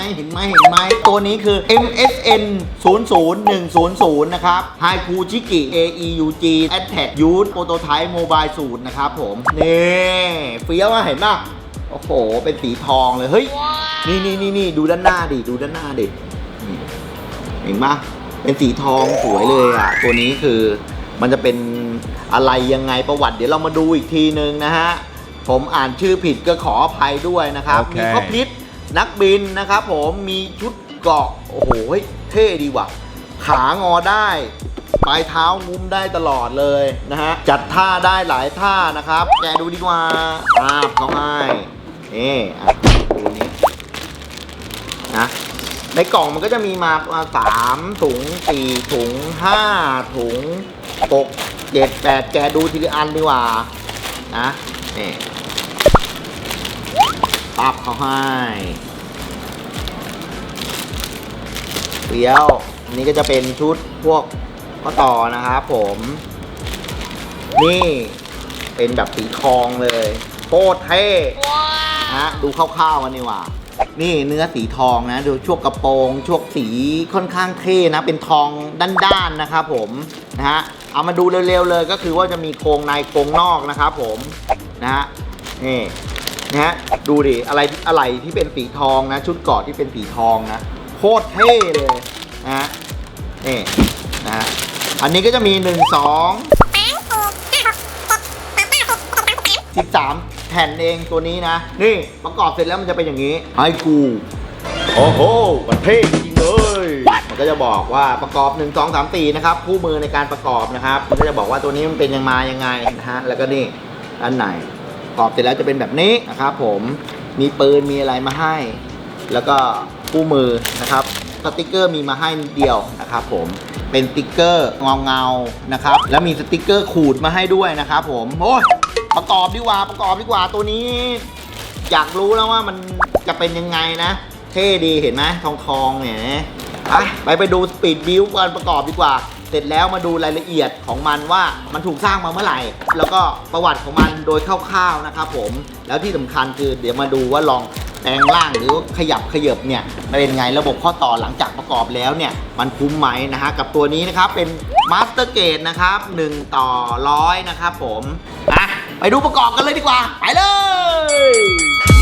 มเห็นไหมเห็นไหมตัวนี้คือ MSN 00100 นะครับ h i k u c h i k i AEUG Attack Youth Prototype Mobile สูตรนะครับผม นี่เฟี้ยวอะเห็นป่ะโอ้โห เป็นสีทองเลย เฮ้ย นี่นี่นี่นี่ดูด้านหน้าดิ ดูด้านหน้าดินี่เห็นปะเป็นสีทองสวยเลยอะ ตัวนี้คือมันจะเป็นอะไรยังไงประวัติ เดี๋ยวเรามาดูอีกทีนึงนะฮะ ผมอ่านชื่อผิดก็ขออภัยด้วยนะครับโอเคมีข้อพิษ นักบินนะครับผมมีชุดเกาะโอ้โหเท่ดีว่ะ ขางอได้ ปลายเท้างุ้มได้ตลอดเลยนะฮะ จัดท่าได้หลายท่านะครับ แกดูดีกว่าอาบเขาให้นี่อะดูนี่นะในกล่องมันก็จะมีมาสามถุงสี่ถุงห้าถุงหกเจ็ดแปดแกดูทีละอันดีกว่านะนี่ ปับเขาให้เดี๋ยวอันนี้ก็จะเป็นชุดพวกข้อต่อนะครับผม นี่เป็นแบบสีทองเลยโคตรเท่นะดูคร่าวๆกันดีกว่า นี่เนื้อสีทองนะ ดูช่วงกระโปรงช่วงสีค่อนข้างเท่นะ เป็นทองด้านๆนะครับผมนะฮะเอามาดูเร็วๆเลยก็คือว่าจะมีโครงในโครงนอกนะครับผมนะฮะนี่ นะฮะดูดิอะไรอะไรที่เป็นสีทองนะ ชุดเกราะที่เป็นสีทองนะโคตรเท่เลยนะฮะนี่นะฮะอันนี้ก็จะมี 1 2 13 แผ่นเองตัวนี้นะ นี่ประกอบเสร็จแล้วมันจะเป็นอย่างนี้ไอ้กูโอ้โหมันเท่จริงๆเลยมันก็จะบอกว่าประกอบ 1 2 3 4นะครับคู่มือในการประกอบนะครับ มันก็จะบอกว่าตัวนี้มันเป็นยังมายังไงนะฮะแล้วก็นี่ด้านในประ กอบเสร็จแล้วจะเป็นแบบนี้นะครับผมมีปืนมีอะไรมาให้ แล้วก็คู่มือนะครับสติกเกอร์มีมาให้นิดเดียวนะครับผมเป็นสติกเกอร์เงาเงานะครับแล้วมีสติกเกอร์ขูดมาให้ด้วยนะครับผมโอ้ยประกอบดีกว่าประกอบดีกว่าตัวนี้ อยากรู้แล้วว่ามันจะเป็นยังไงนะ เท่ดีเห็นไหมทองทองเนี่ยไปไปดูสปีดบิวการประกอบดีกว่า เสร็จแล้วมาดูรายละเอียดของมันว่ามันถูกสร้างมาเมื่อไหร่ แล้วก็ประวัติของมันโดยคร่าวๆนะครับผมแล้วที่สำคัญคือเดี๋ยวมาดูว่าลองแปลงร่างหรือขยับขยบเนี่ยมันเป็นไงระบบข้อต่อหลังจากประกอบแล้วเนี่ยมันคุ้มไหมนะฮะกับตัวนี้นะครับเป็นมาสเตอร์เกตนะครับ1ต่อร้อยนะครับผมอะไปดูประกอบกันเลยดีกว่า ไปเลย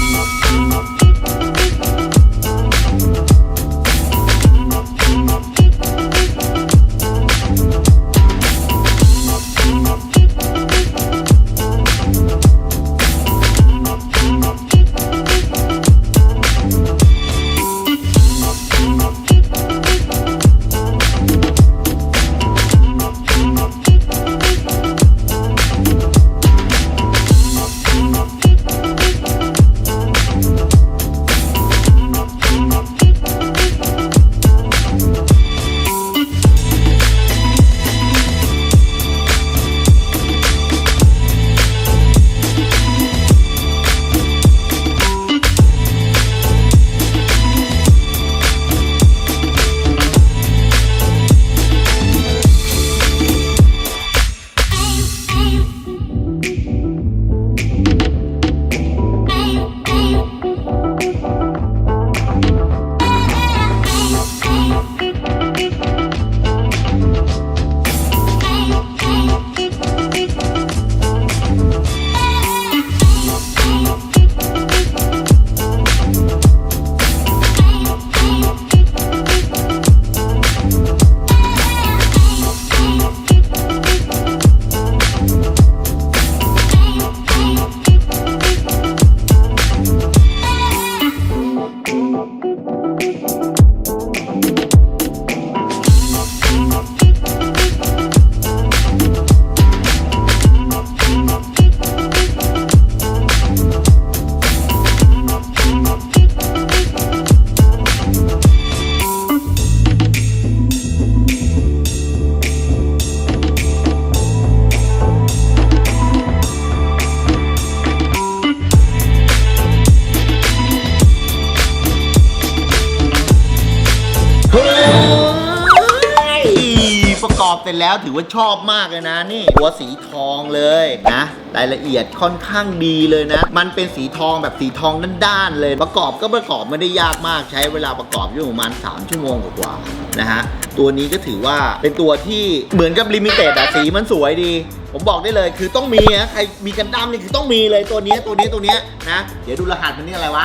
เสร็จแล้วถือว่าชอบมากเลยนะนี่ตัวสีทองเลยนะรายละเอียดค่อนข้างดีเลยนะ มันเป็นสีทองแบบสีทองด้านๆเลย ประกอบก็ประกอบไม่ได้ยากมากใช้เวลาประกอบอยู่ประมาณ 3 ชั่วโมงกว่าๆนะฮะตัวนี้ก็ถือว่าเป็นตัวที่เหมือนกับลิมิเต็ดอะสีมันสวยดีผมบอกได้เลยคือต้องมีนะใครมีกันดั้มนี่คือต้องมีเลยตัวนี้ตัวนี้ตัวนี้นะ เดี๋ยวดูรหัสมันนี่อะไรวะ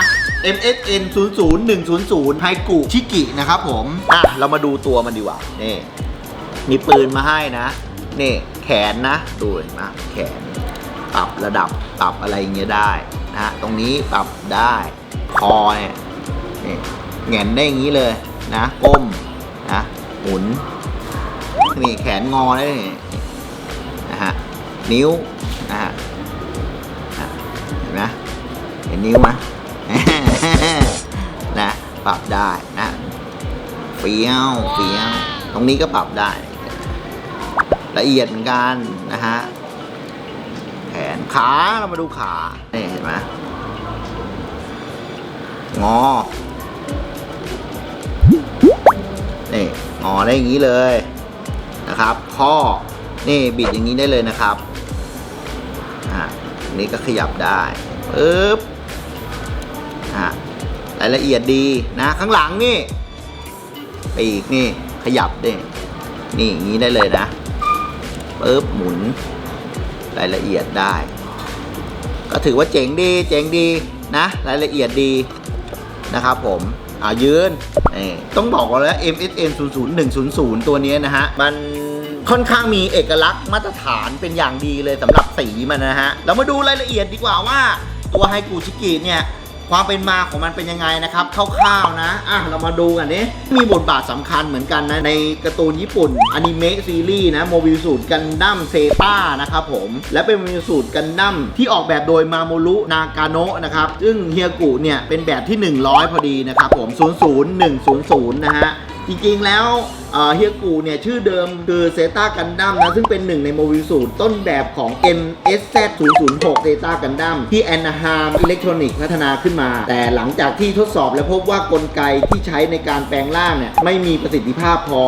MSN 0 0 1 0 0ไฮกุชิกินะครับผม อะ เรามาดูตัวมันดีกว่า นี่ มีปืนมาให้นะนี่แขนนะดูเห็นไหมแขนปรับระดับปรับอะไรเงี้ยได้นะฮะตรงนี้ปรับได้คอเนี่ยนี่แงนได้อย่างนี้เลยนะก้มนะหมุนนี่แขนงอได้นะฮะนิ้วนะฮะอะเห็นไหมเห็นนิ้วไหมนะปรับได้นะเฟี้ยวเฟี้ยว ตรงนี้ก็ปรับได้ ละเอียดเหมือนกันนะฮะแขนขาเรามาดูขาเนี่ยเห็นไหมงอนี่งอได้อย่างนี้เลยนะครับ ข้อนี่บิดอย่างนี้ได้เลยนะครับอะอันนี้ก็ขยับได้ปึ๊บอะรายละเอียดดีนะ ข้างหลังนี่ปีกนี่ ขยับดินี่อย่างนี้ได้เลยนะปึ๊บหมุนรายละเอียดได้ ก็ถือว่าเจ๋งดีเจ๋งดีนะ รายละเอียดดีนะครับผมอ่ายืนต้องบอกว่าแล้ว MSN 00100 ตัวนี้นะฮะ มันค่อนข้างมีเอกลักษณ์มาตรฐานเป็นอย่างดีเลยสำหรับสีมันนะฮะ เรามาดูรายละเอียดดีกว่าว่า ตัวไฮกูชิกิเนี่ย ความเป็นมาของมันเป็นยังไงนะครับคร่าวๆนะอะเรามาดูกันนี้มีบทบาทสำคัญเหมือนกันนะ ในการ์ตูนญี่ปุ่นอนิเมะซีรีส์นะโมบิลสูตรกันดั้มเซตานะครับผม และเป็นโมบิลสูตรกันดั้มที่ออกแบบโดยมาโมรุนากาโนะนะครับซึ่งเฮียกุเนี่ยเป็นแบบที่ 100 พอดีนะครับผม 00100 นะฮะ จริงๆแล้วเฮียกูเนี่ยชื่อเดิมคือเซตากันดั้มนะซึ่งเป็นหนึ่งในโมบิลสูตรต้นแบบของ MSZ 006เซตากันดั้มที่แอนนาฮามอิเล็กทรอนิกส์พัฒนาขึ้นมา แต่หลังจากที่ทดสอบและพบว่ากลไกที่ใช้ในการแปลงร่างเนี่ยไม่มีประสิทธิภาพพอ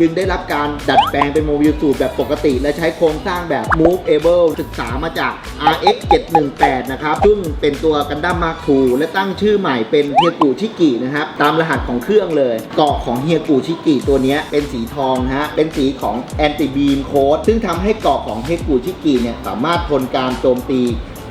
จึงได้รับการดัดแปลงเป็นโมบิลสูตรแบบปกติ และใช้โครงสร้างแบบ Moveable ศึกษามาจาก RX 718นะครับ ซึ่งเป็นตัวกันดั้มมาร์ค2และตั้งชื่อใหม่เป็นเฮียกูชิกินะครับ ตามรหัสของเครื่องเลยเกาะของเฮียกูชิกิตัวนี้เป็นสีทองฮะ เป็นสีของ Anti Beam Code ซึ่งทำให้เกาะของเฮียกูชิกิเนี่ยสามารถทนการโจมตี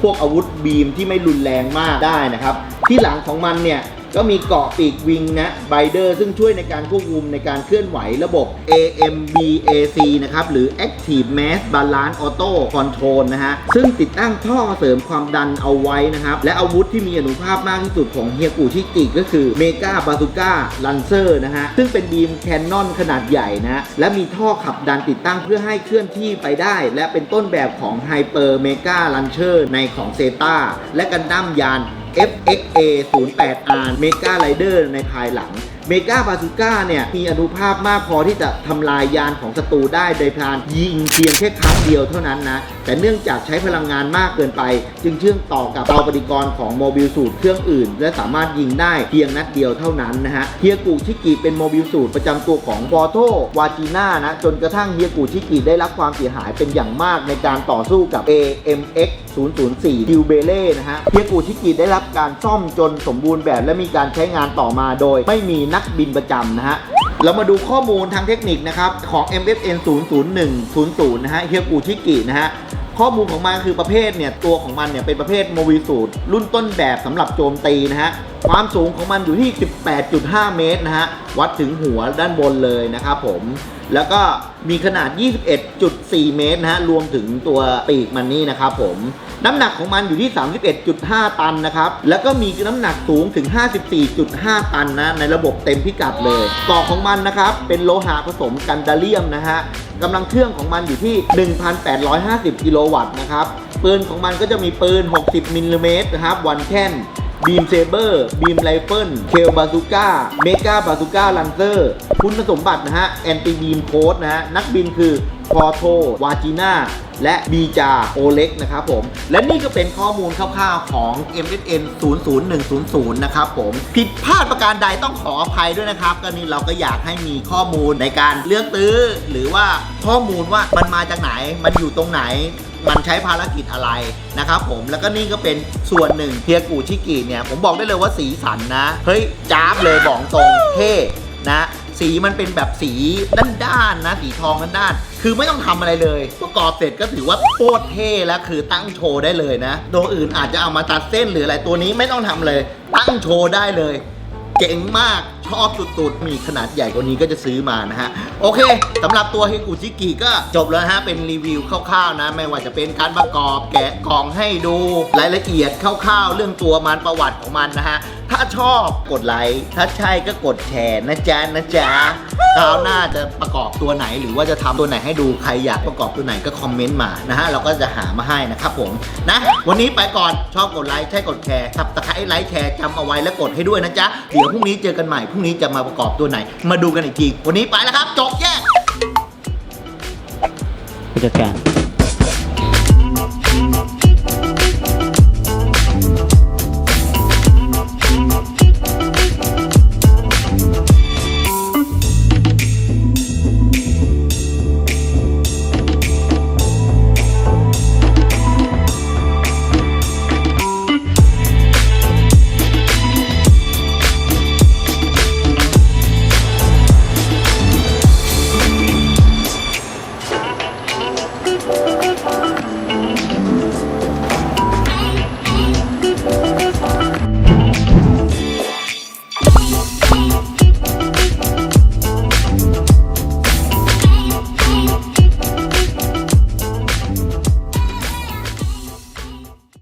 พวกอาวุธบีมที่ไม่รุนแรงมากได้นะครับ ที่หลังของมันเนี่ย ก็มีเกาะปีกวิงนะไบเดอร์ซึ่งช่วยในการควบคุมในการเคลื่อนไหวระบบ AMBAC นะครับ หรือ Active Mass Balance Auto Control นะฮะ ซึ่งติดตั้งท่อเสริมความดันเอาไว้นะครับ และอาวุธที่มีอนุภาพมากที่สุดของเฮียกูชิกิก็คือ Mega Bazooka Lancer นะฮะ ซึ่งเป็นบีมแคนนอนขนาดใหญ่นะ และมีท่อขับดันติดตั้งเพื่อให้เคลื่อนที่ไปได้ และเป็นต้นแบบของ Hyper Mega Launcher ในของเซตาและกันดั้มยาน FXA 08R Mega Rider ในภายหลัง เมกาบาซูก้าเนี่ย มีอนุภาพมากพอที่จะทำลายยานของศัตรูได้โดยพานยิงเพียงแค่ครั้งเดียวเท่านั้นนะ แต่เนื่องจากใช้พลังงานมากเกินไป จึงเชื่อมต่อกับเตาปฏิกรณ์ของโมบิลสูตรเครื่องอื่น และสามารถยิงได้เพียงนัดเดียวเท่านั้นนะฮะเฮียกูชิกิเป็นโมบิลสูตรประจำตัวของฟอโตวาจีน่านะจนกระทั่งเฮียกูชิกิได้รับความเสียหายเป็นอย่างมากในการต่อสู้กับ AMX 004ดิวเบเล่นะฮะเฮียกูชิกิได้รับการซ่อมจนสมบูรณ์แบบและมีการใช้งานต่อมาโดย ไม่มีนักบินประจำนะฮะเรามาดูข้อมูลทางเทคนิคนะครับของ MFN 00100 นะฮะเฮียกูชิกินะฮะข้อมูลของมันคือประเภทเนี่ยตัวของมันเนี่ยเป็นประเภทโมบิสูตรรุ่นต้นแบบสำหรับโจมตีนะฮะความสูงของมันอยู่ที่ 18.5 เมตรนะฮะ วัดถึงหัวด้านบนเลยนะครับผม แล้วก็มีขนาด 21.4 เมตรนะฮะ รวมถึงตัวปีกมันนี่นะครับผม น้ำหนักของมันอยู่ที่ 31.5 ตันนะครับ แล้วก็มีน้ำหนักสูงถึง 54.5 ตันนะ ในระบบเต็มพิกัดเลยกอกของมันนะครับ เป็นโลหะผสมกันดาเลียมนะฮะกำลังเครื่องของมันอยู่ที่ 1,850 กิโลวัตต์นะครับ ปืนของมันก็จะมีปืน 60 มิลลิเมตรนะครับ วันแคน บีมเซเบอร์บีมไรเฟิลเคลบาซูก้าเมกาบาซูก้าลันเซอร์คุณสมบัตินะฮะแอนตี้บีมโค้ดนะฮะนักบินคือพอโทวาจิน่าและบีจาโอเล็กนะครับผม และนี่ก็เป็นข้อมูลคร่าวๆของ MSN 00100 นะครับผม ผิดพลาดประการใดต้องขออภัยด้วยนะครับ ก็นี่เราก็อยากให้มีข้อมูลในการเลือกซื้อ หรือว่าข้อมูลว่ามันมาจากไหน มันอยู่ตรงไหน มันใช้ภารกิจอะไรนะครับผมแล้วก็นี่ก็เป็นส่วนหนึ่งเฮียกูชิกิเนี่ย ผมบอกได้เลยว่าสีสันนะ เฮ้ยจ้าบเลยบอกตรงเท่นะสีมันเป็นแบบสีด้านๆนะ สีทองด้านๆคือไม่ต้องทำอะไรเลยประกอบเสร็จก็ถือว่าโคตรเท่แล้วคือตั้งโชว์ได้เลยนะตัวอื่นอาจจะเอามาตัดเส้นหรืออะไรตัวนี้ไม่ต้องทำเลย ตั้งโชว์ได้เลย เจ๋งมากชอบสุดๆ มีขนาดใหญ่กว่านี้ก็จะซื้อมานะฮะ โอเคสำหรับตัวฮิกุชิกิก็จบแล้วฮะ เป็นรีวิวคร่าวๆนะ ไม่ว่าจะเป็นการประกอบแกะกล่องให้ดูรายละเอียดคร่าวๆ เรื่องตัวมันประวัติของมันนะฮะ ถ้าชอบกดไลค์ถ้าใช่ก็กดแชร์นะจ๊ะนะจ๊ะคราวหน้าจะประกอบตัวไหนหรือว่าจะทำตัวไหนให้ดูใครอยากประกอบตัวไหนก็คอมเมนต์มานะฮะเราก็จะหามาให้นะครับผมนะ วันนี้ไปก่อนชอบกดไลค์ใช่กดแชร์ทับตะไคร้ไลค์แชร์จำเอาไว้แล้วกดให้ด้วยนะจ๊ะเดี๋ยวพรุ่งนี้เจอกันใหม่พรุ่งนี้จะมาประกอบตัวไหน มาดูกันอีกที วันนี้ไปแล้วครับ จบแยกผู้จัดการ